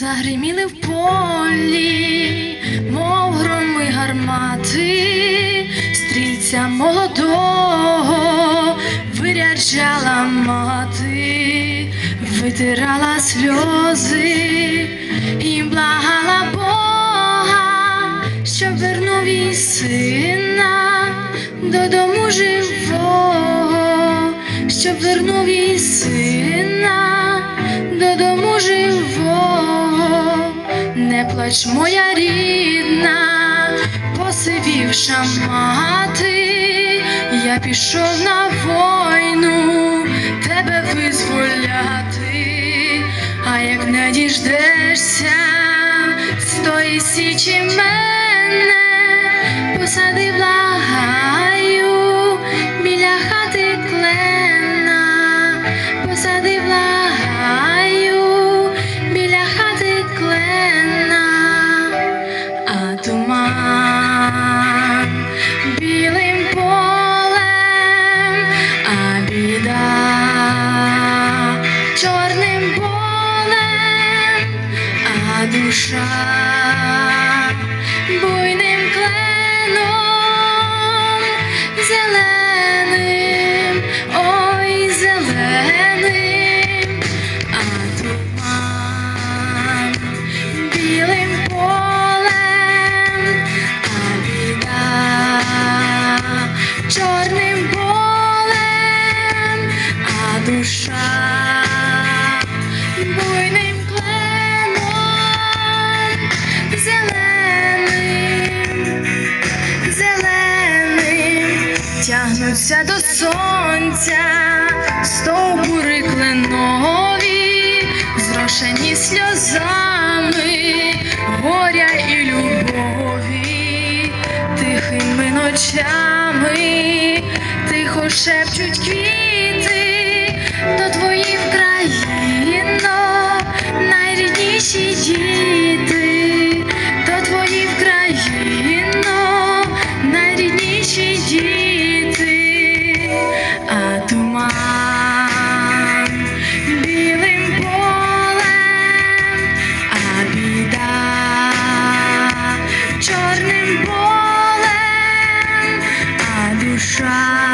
Загриміли в полі, мов громи гармати, стрільця молодого виряджала мати, витирала сльози і благала Бога, щоб вернув їй сина додому живого, щоб вернув їй сина додому живого, не плач, моя рідна, посивівша мати, я пішов на війну тебе визволяти, а як не діждешся з тої січі мене, посади благаю душа буйним кленом зеленим, ой, зеленим, а туман білим полем, а біда чорним полем, а душа буйним сонця, стовбури кленові, зрошені сльозами, горя і любові, тихими ночами, тихо шепчуть квіти до твоїх країно, полем, а душа